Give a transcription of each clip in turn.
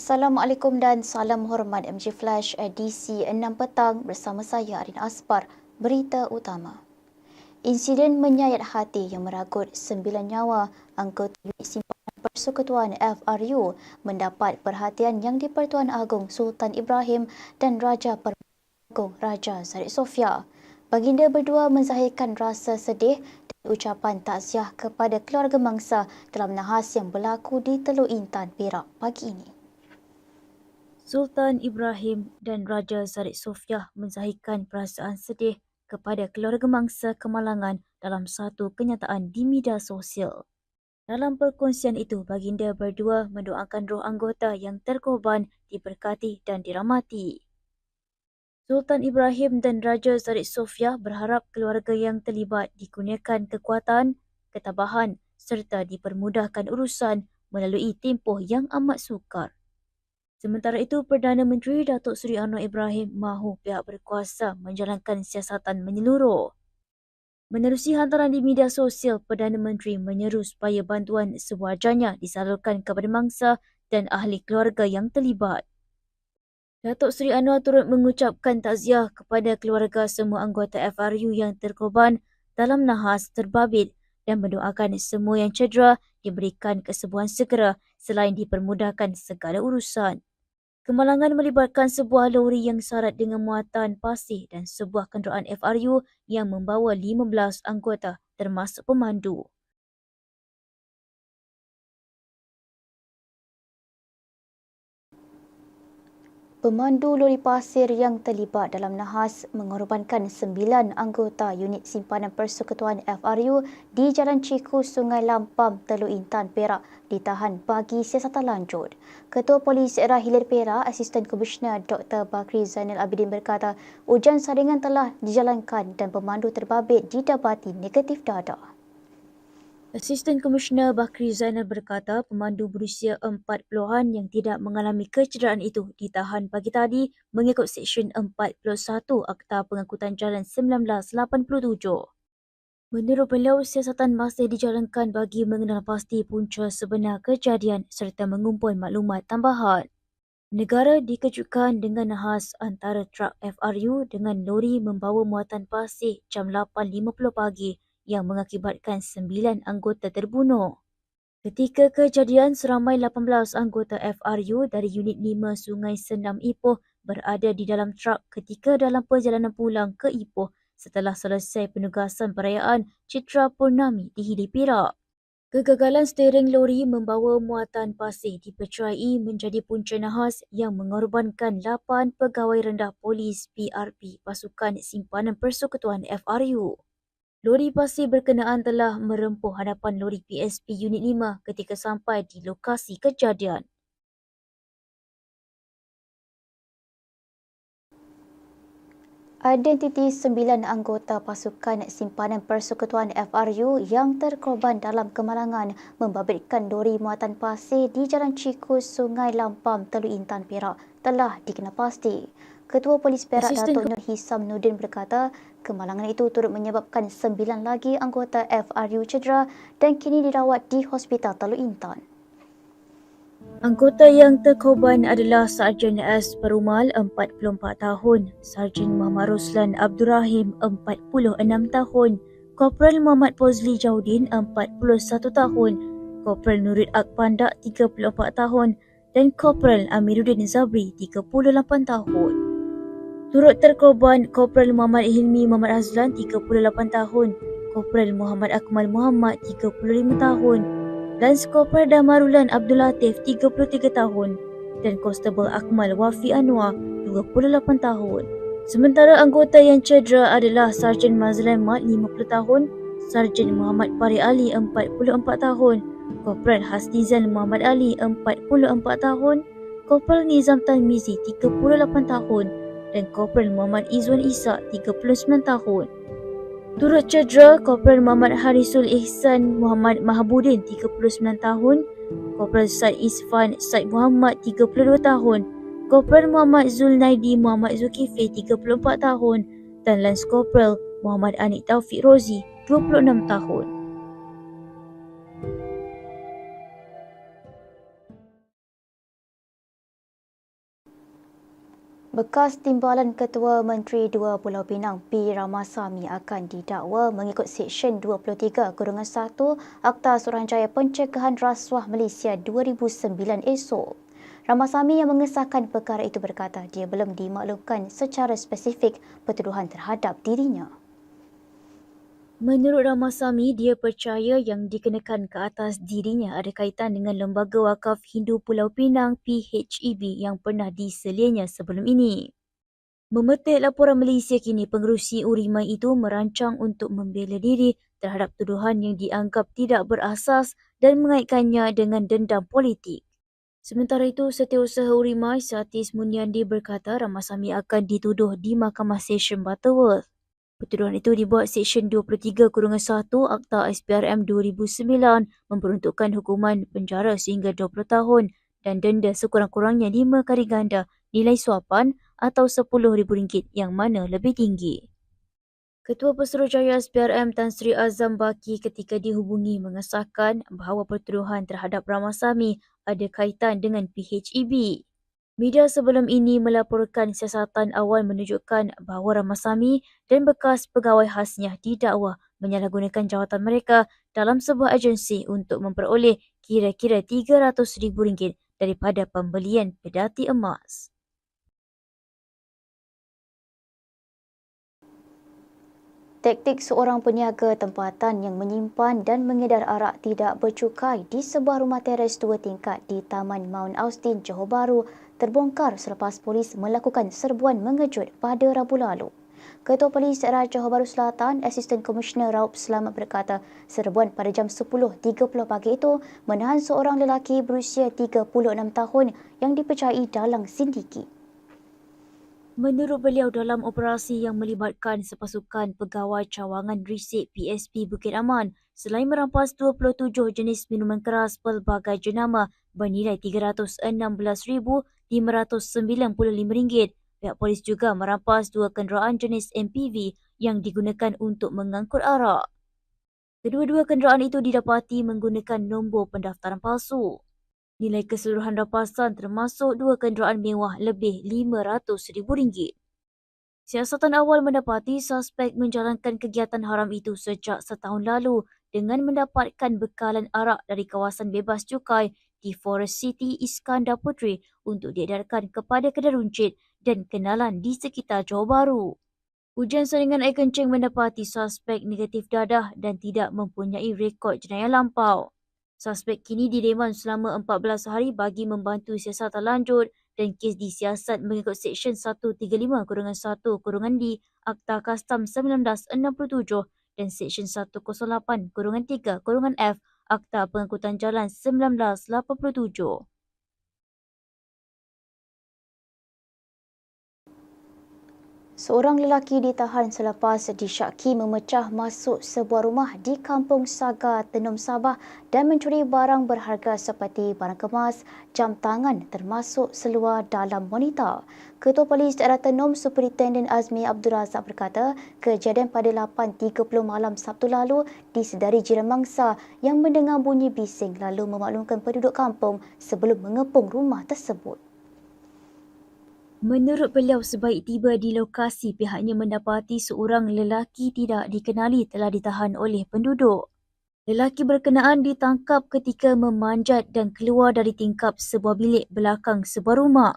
Assalamualaikum dan salam hormat MG Flash edisi 6 petang bersama saya Arin Aspar. Berita utama. Insiden menyayat hati yang meragut sembilan nyawa anggota unit simpanan Persekutuan FRU mendapat perhatian yang di-Pertuan Agong Sultan Ibrahim dan Raja Pertuan Agong Raja Zaid Sofia. Baginda berdua menzahirkan rasa sedih dan ucapan takziah kepada keluarga mangsa dalam nahas yang berlaku di Teluk Intan, Perak pagi ini. Sultan Ibrahim dan Raja Zaid Sofia menzahirkan perasaan sedih kepada keluarga mangsa kemalangan dalam satu kenyataan di media sosial. Dalam perkongsian itu, baginda berdua mendoakan roh anggota yang terkorban diberkati dan dirahmati. Sultan Ibrahim dan Raja Zaid Sofia berharap keluarga yang terlibat dikurniakan kekuatan, ketabahan serta dipermudahkan urusan melalui tempoh yang amat sukar. Sementara itu, Perdana Menteri Datuk Seri Anwar Ibrahim mahu pihak berkuasa menjalankan siasatan menyeluruh. Menerusi hantaran di media sosial, Perdana Menteri menyeru supaya bantuan sewajarnya disalurkan kepada mangsa dan ahli keluarga yang terlibat. Datuk Seri Anwar turut mengucapkan takziah kepada keluarga semua anggota FRU yang terkorban dalam nahas terbabit dan mendoakan semua yang cedera diberikan kesembuhan segera selain dipermudahkan segala urusan. Kemalangan melibatkan sebuah lori yang syarat dengan muatan pasir dan sebuah kenderaan FRU yang membawa 15 anggota termasuk pemandu. Pemandu lori pasir yang terlibat dalam nahas mengorbankan sembilan anggota unit simpanan Persekutuan FRU di Jalan Ciku, Sungai Lampam, Teluk Intan, Perak ditahan bagi siasatan lanjut. Ketua Polis Daerah Hilir Perak, Asisten Komisioner Dr. Bakri Zainal Abidin berkata ujian saringan telah dijalankan dan pemandu terbabit didapati negatif dadah. Asisten Komisioner Bakri Zainal berkata pemandu berusia 40-an yang tidak mengalami kecederaan itu ditahan pagi tadi mengikut Seksyen 41 Akta Pengangkutan Jalan 1987. Menurut beliau, siasatan masih dijalankan bagi mengenal pasti punca sebenar kejadian serta mengumpul maklumat tambahan. Negara dikejutkan dengan nahas antara truk FRU dengan lori membawa muatan pasir jam 8.50 pagi yang mengakibatkan sembilan anggota terbunuh. Ketika kejadian, seramai 18 anggota FRU dari Unit 5 Sungai Senam Ipoh berada di dalam truk ketika dalam perjalanan pulang ke Ipoh setelah selesai penugasan perayaan Citra Purnami di Hili Perak. Kegagalan steering lori membawa muatan pasir dipercayai menjadi punca nahas yang mengorbankan 8 pegawai rendah polis PRP Pasukan Simpanan Persekutuan FRU. Lori pasir berkenaan telah merempuh hadapan lori PSP Unit 5 ketika sampai di lokasi kejadian. Identiti sembilan anggota pasukan simpanan Persekutuan FRU yang terkorban dalam kemalangan membabitkan lori muatan pasir di Jalan Cikus, Sungai Lampam, Teluk Intan, Perak telah dikenal pasti. Ketua Polis Perak Datuk Nur Hisam Nudin berkata kemalangan itu turut menyebabkan sembilan lagi anggota FRU cedera dan kini dirawat di Hospital Teluk Intan. Anggota yang terkorban adalah Sarjan S. Perumal 44 tahun, Sarjan Muhammad Roslan Abdul Rahim 46 tahun, Korporal Muhammad Pozli Jaudin 41 tahun, Korporal Nurid Akpandak 34 tahun dan Korporal Amiruddin Zabri 38 tahun. Turut terkorban Korporal Muhammad Hilmi Muhammad Azlan 38 tahun, Korporal Muhammad Akmal Muhammad 35 tahun. Dan Korporal Damarulan Abdul Latif 33 tahun. Dan Konstable Akmal Wafi Anwar 28 tahun. Sementara anggota yang cedera adalah Sarjan Mazlan Mat 50 tahun, Sarjan Muhammad Pari Ali 44 tahun, Korporal Hasnizan Muhammad Ali 44 tahun, Korporal Nizam Tanmizi 38 tahun dan Korporal Muhammad Izwan Isa 39 tahun. Turut cedera Korporal Muhammad Harisul Ihsan Muhammad Mahabudin 39 tahun, Korporal Said Isfan Said Muhammad 32 tahun, Korporal Muhammad Zulnaidi Muhammad Zulkifli 34 tahun dan Lance Korporal Muhammad Anik Taufik Rozi 26 tahun. Bekas Timbalan Ketua Menteri Dua Pulau Pinang P. Ramasamy akan didakwa mengikut Seksyen 23 Kurungan 1 Akta Suruhanjaya Pencegahan Rasuah Malaysia 2009 esok. Ramasamy yang mengesahkan perkara itu berkata dia belum dimaklumkan secara spesifik pertuduhan terhadap dirinya. Menurut Ramasamy, dia percaya yang dikenakan ke atas dirinya ada kaitan dengan Lembaga Wakaf Hindu Pulau Pinang PHEB yang pernah diselianya sebelum ini. Memetik laporan Malaysia kini, pengerusi Urimai itu merancang untuk membela diri terhadap tuduhan yang dianggap tidak berasas dan mengaitkannya dengan dendam politik. Sementara itu, Setiausaha Urimai Satis Munyandi berkata Ramasamy akan dituduh di Mahkamah Session Butterworth. Pertuduhan itu dibuat Seksyen 23 Kurungan 1 Akta SPRM 2009 memperuntukkan hukuman penjara sehingga 20 tahun dan denda sekurang-kurangnya 5 kali ganda nilai suapan atau RM10,000 yang mana lebih tinggi. Ketua Pesuruhjaya SPRM Tan Sri Azam Baki ketika dihubungi mengesahkan bahawa pertuduhan terhadap Ramasamy ada kaitan dengan PHEB. Media sebelum ini melaporkan siasatan awal menunjukkan bahawa Ramasamy dan bekas pegawai khasnya didakwa menyalahgunakan jawatan mereka dalam sebuah agensi untuk memperoleh kira-kira RM300,000 daripada pembelian pedati emas. Taktik seorang peniaga tempatan yang menyimpan dan mengedar arak tidak bercukai di sebuah rumah teres dua tingkat di Taman Mount Austin, Johor Bahru terbongkar selepas polis melakukan serbuan mengejut pada Rabu lalu. Ketua Polis Johor Bahru Selatan, Asisten Komisioner Raup Selamat berkata serbuan pada jam 10.30 pagi itu menahan seorang lelaki berusia 36 tahun yang dipercayai dalam sindiki. Menurut beliau dalam operasi yang melibatkan sepasukan pegawai cawangan risik PSP Bukit Aman, selain merampas 27 jenis minuman keras pelbagai jenama bernilai RM316,595, pihak polis juga merampas dua kenderaan jenis MPV yang digunakan untuk mengangkut arak. Kedua-dua kenderaan itu didapati menggunakan nombor pendaftaran palsu. Nilai keseluruhan rampasan termasuk dua kenderaan mewah lebih RM500,000. Siasatan awal mendapati suspek menjalankan kegiatan haram itu sejak setahun lalu dengan mendapatkan bekalan arak dari kawasan bebas cukai di Forest City Iskandar Puteri untuk diedarkan kepada kedai runcit dan kenalan di sekitar Johor Bahru. Ujian saringan air kencing mendapati suspek negatif dadah dan tidak mempunyai rekod jenayah lampau. Suspek kini direman selama 14 hari bagi membantu siasatan lanjut dan kes disiasat mengikut Seksyen 135-1 Kurungan D Akta Kastam 1967 dan Seksyen 108-3 Kurungan F Akta Pengangkutan Jalan 1987. Seorang lelaki ditahan selepas disyaki memecah masuk sebuah rumah di Kampung Saga, Tenom Sabah dan mencuri barang berharga seperti barang kemas, jam tangan termasuk seluar dalam wanita. Ketua Polis Daerah Tenom Superintenden Azmi Abdul Razak berkata, kejadian pada 8.30 malam Sabtu lalu disedari jiran mangsa yang mendengar bunyi bising lalu memaklumkan penduduk kampung sebelum mengepung rumah tersebut. Menurut beliau, sebaik tiba di lokasi, pihaknya mendapati seorang lelaki tidak dikenali telah ditahan oleh penduduk. Lelaki berkenaan ditangkap ketika memanjat dan keluar dari tingkap sebuah bilik belakang sebuah rumah.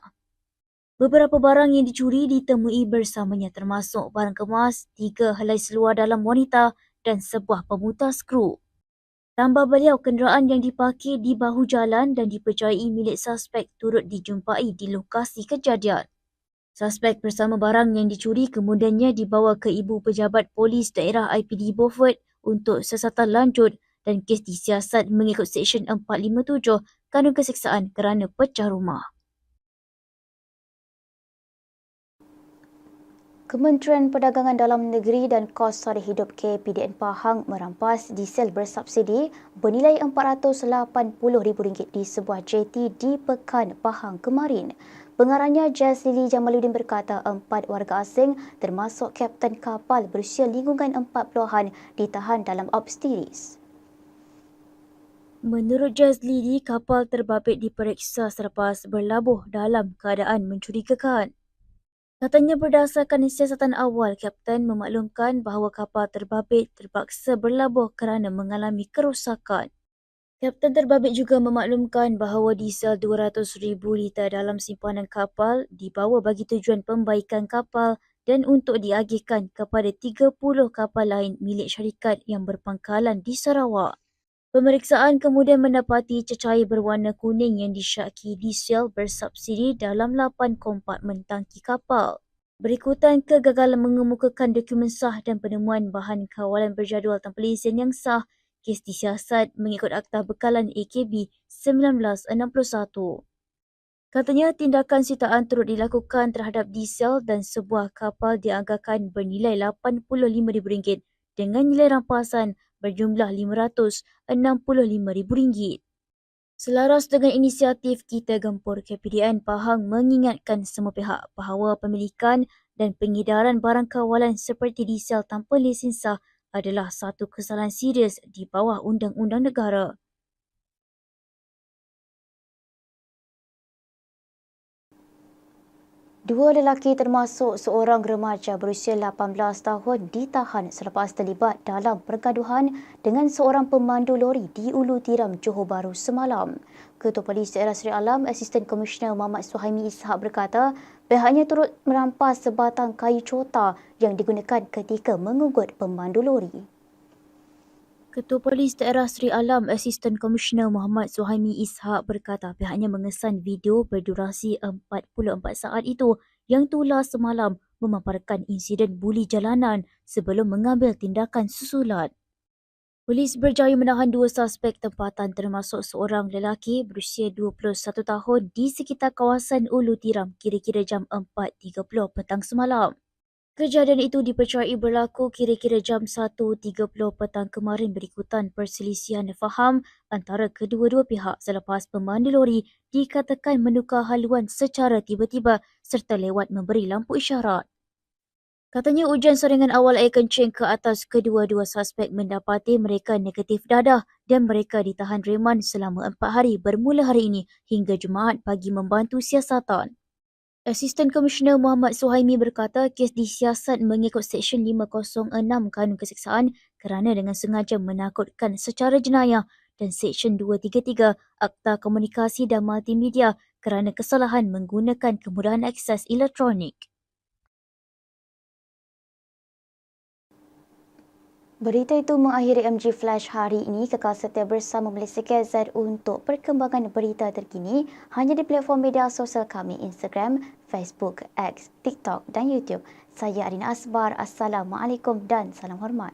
Beberapa barang yang dicuri ditemui bersamanya termasuk barang kemas, tiga helai seluar dalam wanita dan sebuah pemutar skru. Tambah beliau, kenderaan yang diparkir di bahu jalan dan dipercayai milik suspek turut dijumpai di lokasi kejadian. Suspek bersama barang yang dicuri kemudiannya dibawa ke Ibu Pejabat Polis Daerah IPD Beaufort untuk siasatan lanjut dan kes disiasat mengikut Seksyen 457 Kanun Keseksaan kerana pecah rumah. Kementerian Perdagangan Dalam Negeri dan Kos Sara Hidup KPDN Pahang merampas diesel bersubsidi bernilai RM480,000 di sebuah jeti di Pekan Pahang kemarin. Pengarahnya Jazz Lily Jamaluddin berkata empat warga asing termasuk kapten kapal berusia lingkungan 40-an ditahan dalam obstiris. Menurut Jazz Lily, kapal terbabit diperiksa selepas berlabuh dalam keadaan mencurigakan. Katanya berdasarkan siasatan awal, Kapten memaklumkan bahawa kapal terbabit terpaksa berlabuh kerana mengalami kerosakan. Kapten terbabit juga memaklumkan bahawa diesel 200,000 liter dalam simpanan kapal dibawa bagi tujuan pembaikan kapal dan untuk diagihkan kepada 30 kapal lain milik syarikat yang berpangkalan di Sarawak. Pemeriksaan kemudian mendapati cecair berwarna kuning yang disyaki diesel bersubsidi dalam 8 kompartmen tangki kapal. Berikutan kegagalan mengemukakan dokumen sah dan penemuan bahan kawalan berjadual tanpa lesen yang sah, kes disiasat mengikut Akta Bekalan AKB 1961. Katanya tindakan sitaan turut dilakukan terhadap diesel dan sebuah kapal dianggarkan bernilai RM85,000 dengan nilai rampasan berjumlah RM565,000. Selaras dengan inisiatif Kita Gempur, KPDN Pahang mengingatkan semua pihak bahawa pemilikan dan pengedaran barang kawalan seperti diesel tanpa lesen sah adalah satu kesalahan serius di bawah undang-undang negara. Dua lelaki termasuk seorang remaja berusia 18 tahun ditahan selepas terlibat dalam pergaduhan dengan seorang pemandu lori di Ulu Tiram, Johor Bahru semalam. Ketua Polis Daerah Seri Alam, Asisten Komisioner Muhammad Suhaimi Ishak berkata, pihaknya turut merampas sebatang kayu cota yang digunakan ketika mengugut pemandu lori. Ketua Polis Daerah Seri Alam Asisten Komisioner Muhammad Suhaimi Ishak berkata pihaknya mengesan video berdurasi 44 saat itu yang tular semalam memaparkan insiden buli jalanan sebelum mengambil tindakan susulan. Polis berjaya menahan dua suspek tempatan termasuk seorang lelaki berusia 21 tahun di sekitar kawasan Ulu Tiram kira-kira jam 4.30 petang semalam. Kejadian itu dipercayai berlaku kira-kira jam 1.30 petang kemarin berikutan perselisihan faham antara kedua-dua pihak selepas pemandu lori dikatakan menukar haluan secara tiba-tiba serta lewat memberi lampu isyarat. Katanya ujian saringan awal air kencing ke atas kedua-dua suspek mendapati mereka negatif dadah dan mereka ditahan reman selama empat hari bermula hari ini hingga Jumaat bagi membantu siasatan. Asisten Komisioner Muhammad Suhaimi berkata kes disiasat mengikut Seksyen 506 Kanun Keseksaan kerana dengan sengaja menakutkan secara jenayah dan Seksyen 233 Akta Komunikasi dan Multimedia kerana kesalahan menggunakan kemudahan akses elektronik. Berita itu mengakhiri MG Flash hari ini. Kekal setia bersama Malaysia KZ untuk perkembangan berita terkini hanya di platform media sosial kami Instagram, Facebook, X, TikTok dan YouTube. Saya Arina Asbar. Assalamualaikum dan salam hormat.